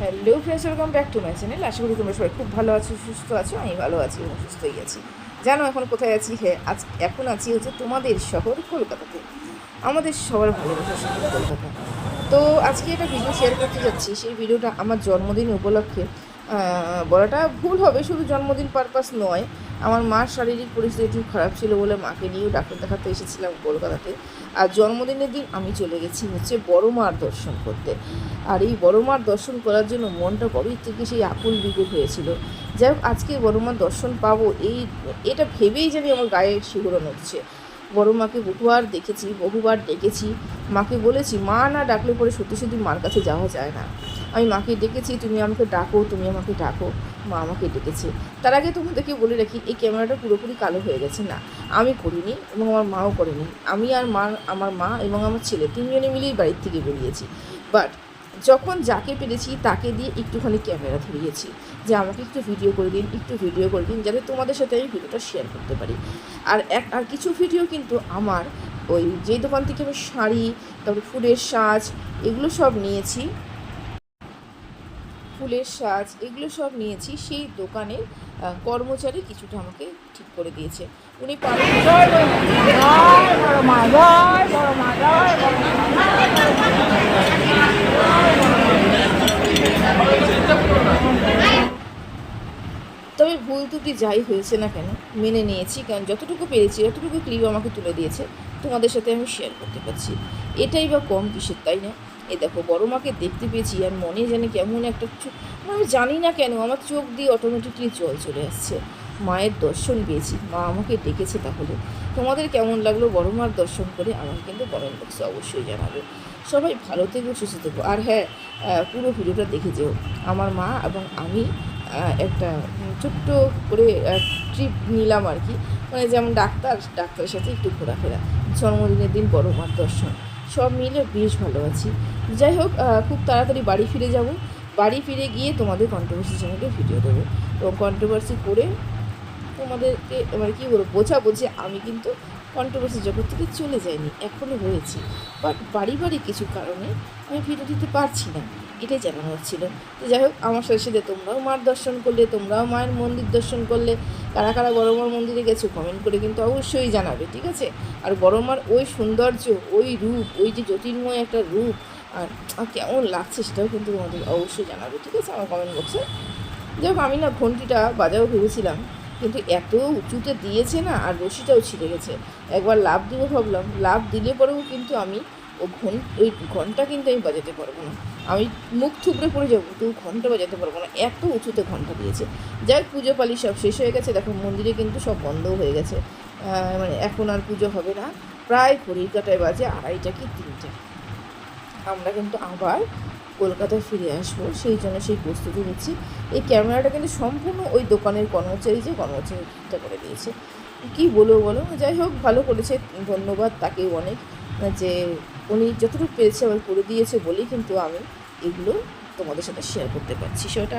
Hello friends welcome back to my channel আশা করি তোমরা সবাই খুব ভালো আছো, সুস্থ আছো, আমি ভালো আছি এবং সুস্থই আছি। জানো, এখন কোথায় আছি? হ্যাঁ আজ এখন আছি হচ্ছে তোমাদের শহর কলকাতাতে। আমাদের সবার ভালোবাসা শহর কলকাতা। তো আজকে একটা ভিডিও শেয়ার করতে যাচ্ছি। সেই ভিডিওটা আমার জন্মদিন উপলক্ষে বলাটা ভুল হবে, শুধু জন্মদিন পারপাস নয়। আমার মার শারীরিক পরিস্থিতি একটু খারাপ ছিল বলে মাকে নিয়েও ডাক্তার দেখাতে এসেছিলাম কলকাতাতে। আর জন্মদিনের দিন আমি চলে গেছি হচ্ছে বড় মার দর্শন করতে। আর এই বড় মার দর্শন করার জন্য মনটা বড়ই থেকে সেই আকুল বিকুল হয়েছিল। যাই হোক, আজকে বড় মার দর্শন পাবো এই, এটা ভেবেই জানি আমার গায়ে শিহরণ হচ্ছে। বড় মাকে বহুবার দেখেছি, বহুবার ডেকেছি। মাকে বলেছি, মা না ডাকলে পরে সত্যি সত্যি মার কাছে যাওয়া যায় না। আমি মাকে ডেকেছি, তুমি আমাকে ডাকো, তুমি আমাকে ডাকো। মা আমাকে ডেকেছে। তার আগে তোমাদেরকে বলে রাখি, এই ক্যামেরাটা পুরোপুরি কালো হয়ে গেছে, না। আমি করিনি এবং আমার মাও করেনি। আমি আর মা, আমার মা এবং আমার ছেলে তিনজনে মিলেই বাড়ির থেকে বেরিয়েছি। বাট যখন যাকে পেরেছি তাকে দিয়ে একটুখানি ক্যামেরা ধরিয়েছি যে আমাকে একটু ভিডিও করে দিন, একটু ভিডিও করে দিন, যাতে তোমাদের সাথে আমি ভিডিওটা শেয়ার করতে পারি। আর এক, আর কিছু ভিডিও কিন্তু আমার ওই যে দোকান থেকে আমি শাড়ি, তারপরে ফুলের সাজ, এগুলো সব নিয়েছি। ফুলের সাজ এগুলো সব নিয়েছি, সেই দোকানের কর্মচারী কিছুটা আমাকে ঠিক করে দিয়েছে। উনি তবে ভুল ত্রুটি যাই হয়েছে না কেন, মেনে নিয়েছি, কারণ যতটুকু পেরেছি, যতটুকু ক্লিপ আমাকে তুলে দিয়েছে, তোমাদের সাথে আমি শেয়ার করতে পারছি। এটাই বা কম কিসের, তাই না? এই দেখো, বড় মাকে দেখতে পেয়েছি আর মনে জানি কেমন একটা চো- মানে আমি জানি না কেন, আমার চোখ দিয়ে অটোমেটিকলি জল চলে আসছে। মায়ের দর্শন পেয়েছি। মা আমাকে ডেকেছে তাহলে। তোমাদের কেমন লাগল বড় মার দর্শন করে আমাকে কিন্তু কমেন্ট বক্সে অবশ্যই জানাবে। সবাই ভালো থেকো, সুস্থ থেকো। আর হ্যাঁ পুরো ভিডিওটা দেখে যেও। আমার মা এবং আমি একটা ছোট্ট করে ট্রিপ নিলাম আর কি। মানে যেমন ডাক্তার, ডাক্তারের সাথে একটু ঘোরাফেরা। জন্মদিনের দিন বড় মার দর্শন। সব মিলে বেশ ভালো আছি। যাই হোক খুব তাড়াতাড়ি বাড়ি ফিরে যাব। বাড়ি ফিরে গিয়ে তোমাদের কন্ট্রোভার্সি চ্যানেলে ভিডিও দেবো। এবং কন্ট্রোভার্সি করে তোমাদেরকে মানে কী বলব, বোঝাবো যে আমি কিন্তু কন্ট্রোভার্সি জগৎ থেকে চলে যাইনি এখনও রয়েছি বাট বাড়ি বাড়ি কিছু কারণে আমি ভিডিও দিতে পারছি না। এটাই জানানো হচ্ছিল। তো যাই হোক, আমার সাথে সাথে তোমরাও মার দর্শন করলে, তোমরাও মায়ের মন্দির দর্শন করলে। কারা কারা বড় মার মন্দিরে গেছো কমেন্ট করে কিন্তু অবশ্যই জানাবে, ঠিক আছে? আর বড়মার ওই সৌন্দর্য, ওই রূপ, ওই যে জ্যোতির্ময় একটা রূপ, আর আর কেমন লাগছে সেটাও কিন্তু তোমাদের অবশ্যই জানাবে, ঠিক আছে? আমার কমেন্ট বক্সে যাই হোক, আমি না ঘন্টিটা বাজাও ভেবেছিলাম, কিন্তু এত উঁচুতে দিয়েছে না, আর রশিটাও ছিঁড়ে গেছে। একবার লাভ দিব ভাবলাম, লাভ দিলে পরেও কিন্তু আমি ও ঘন ওই ঘণ্টা কিন্তু আমি বাজাতে পারব না। আমি মুখ থুবড়ে পড়ে যাব তবু ঘণ্টা বাজাতে পারব না। এত উঁচুতে ঘণ্টা দিয়েছে। যাই পুজো পালি সব শেষ হয়ে গেছে। দেখো, মন্দিরে কিন্তু সব বন্ধও হয়ে গেছে। মানে এখন আর পুজো হবে না। প্রায় ঘড়ির কাটায় বাজে আড়াইটা কি তিনটে। আমরা কিন্তু আবার কলকাতায় ফিরে আসব। সেই জন্য সেই প্রস্তুতি নিচ্ছি। এই ক্যামেরাটা কিন্তু সম্পূর্ণ ওই দোকানের কর্মচারী যে কর্মচারীটা করে দিয়েছে। কী বলব বলো? যাই হোক, ভালো করেছে। ধন্যবাদ তাকেও অনেক যে উনি যতটুকু পেয়েছে আমার করে দিয়েছে বলেই কিন্তু আমি এগুলো তোমাদের সাথে শেয়ার করতে পারছি। সেটা